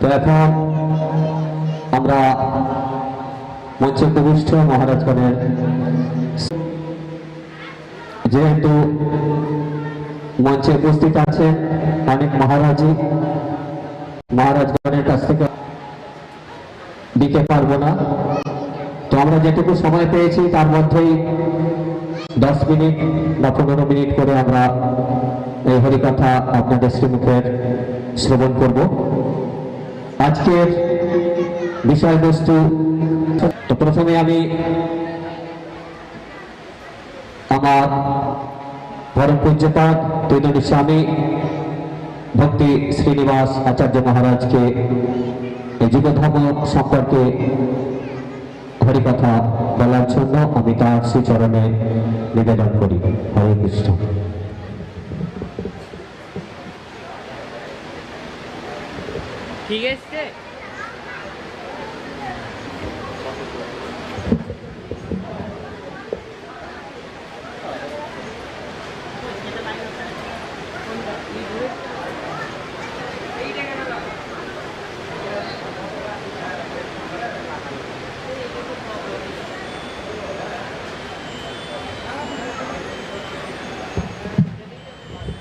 তো এখন আমরা মঞ্চে উপবিষ্ট মহারাজগণের যেহেতু মঞ্চে উপস্থিত আছেন অনেক মহারাজি, মহারাজগণের কাছ থেকে দিতে পারব না। তো আমরা যেটুকু সময় পেয়েছি, তার মধ্যেই দশ মিনিট বা পনেরো মিনিট করে আমরা এই হরিকথা আপনাদের শ্রীমুখের শ্রবণ করব। আজকের বিষয়বস্তু, তো প্রথমে আমি আমার পরম পূজ্যপাদ তৈরি স্বামী ভক্তি শ্রীনিবাস আচার্য মহারাজকে এই যুগধর্ম সম্পর্কে হরিকথা বলার জন্য আমি তার শ্রীচরণে নিবেদন করি। হরে কৃষ্ণ। ヒゲして。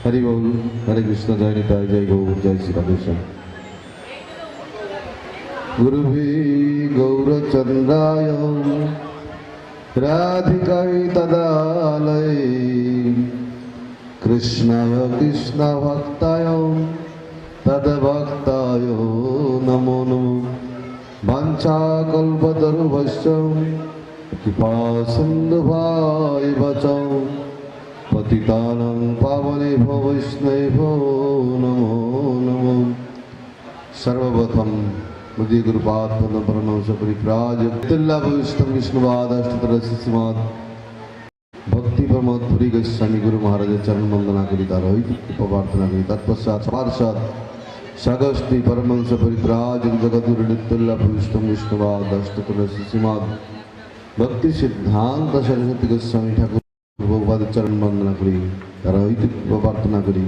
हरि ओम हरे कृष्ण जय निताय जय गौ जय श्री राधेश्याम गुरुभि गौरचन्द्राय राधिकाय तदालये कृष्णाय कृष्णभक्ताय तद्भक्ताय नमो नमो। वञ्चाकल्पतरुभश्च कृपा सिन्धुभाय वचौ पतितानं पावनेभ्य वैष्णवेभ्यो नमो नमो। सर्वप्रथम গুরুপাত্মন প্রণমস পরিপ্রাজ তিল্লাভ বিষ্ণু বিষ্ণুবাদ অষ্টতরসি সীমাদ ভক্তি প্রমোদ পুরী গোস্বামী গুরু মহারাজের চরণ বন্দনা করি তার ঐতিক প্রার্থনা করি তৎপশ্চাৎ পার্ষদ সগস্তি পরমংস পরিপ্রাজ জগদুর নিত্যল্লাভ বিষ্ণু বিষ্ণুবাদ অষ্টতরসি সীমাদ ভক্তি সিদ্ধান্ত সরস্বতী গোস্বামী ঠাকুর ভগবাদের চরণ বন্দনা করি তারা ঐতিহ্য প্রার্থনা করি